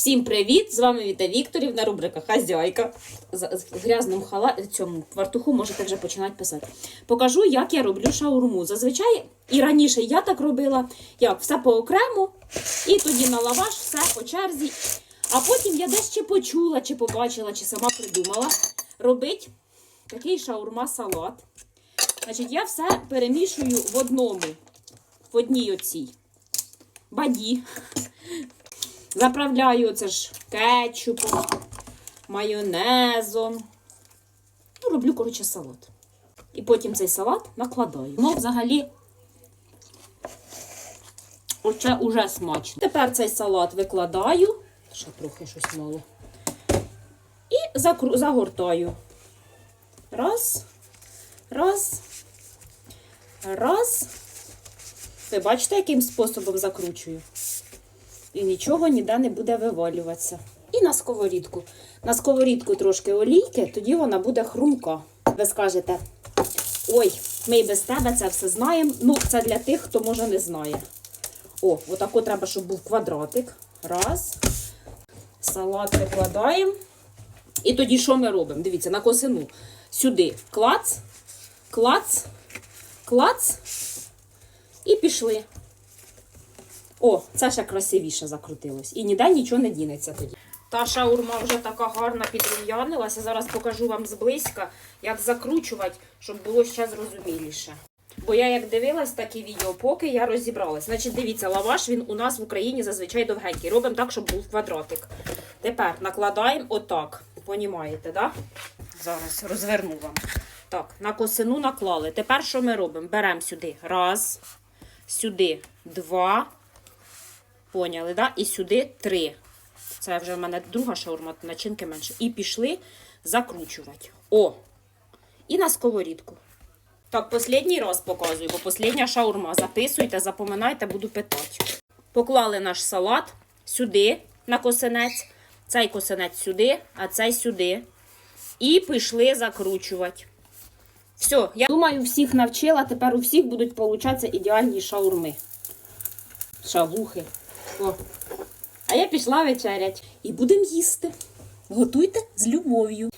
Всім привіт! З вами Віта Вікторівна, рубрика Хазяйка. З грязним хала цьому квартуху можете вже починати писати. Покажу, як я роблю шаурму. Зазвичай і раніше я так робила, як все по окремо, і тоді на лаваш все по черзі. А потім я десь ще почула, чи побачила, чи сама придумала робити такий шаурма-салат. Значить, я все перемішую в одному, в одній оцій баді. Заправляю це ж кетчупом, майонезом. Ну, роблю, коротше, салат. І потім цей салат накладаю. Ну, взагалі, оце уже смачно. Тепер цей салат викладаю. Ще трохи щось мало. І закру... загортаю. Раз. Раз. Раз. Ви бачите, яким способом закручую? І нічого ніде не буде вивалюватися. І на сковорідку. На сковорідку трошки олійки, тоді вона буде хрумка. Ви скажете, ой, ми і без тебе це все знаємо. Ну, це для тих, хто може не знає. О, отако треба, щоб був квадратик. Раз. Салат викладаємо. І тоді що ми робимо? Дивіться, на косину. Сюди клац, клац, клац. І пішли. О, це ще красивіше закрутилось. І ніде нічого не дінеться тоді. Та шаурма вже така гарна підрум'янилася. Зараз покажу вам зблизька, як закручувати, щоб було ще зрозуміліше. Бо я як дивилась такі відео, поки я розібралась. Значить, дивіться, лаваш він у нас в Україні зазвичай довгенький. Робимо так, щоб був квадратик. Тепер накладаємо отак. Понімаєте, да? Зараз розверну вам. Так, на косину наклали. Тепер що ми робимо? Беремо сюди раз, сюди два. Поняли, да? І сюди три. Це вже в мене друга шаурма, начинки менше. І пішли закручувати. О! І на сковорідку. Так, останній раз показую, бо остання шаурма. Записуйте, запоминайте, буду питати. Поклали наш салат сюди, на косинець. Цей косинець сюди, а цей сюди. І пішли закручувати. Все, я думаю, всіх навчила. Тепер у всіх будуть получатися ідеальні шаурми. Шавухи. О. А я пішла вечерять. І будемо їсти. Готуйте з любов'ю.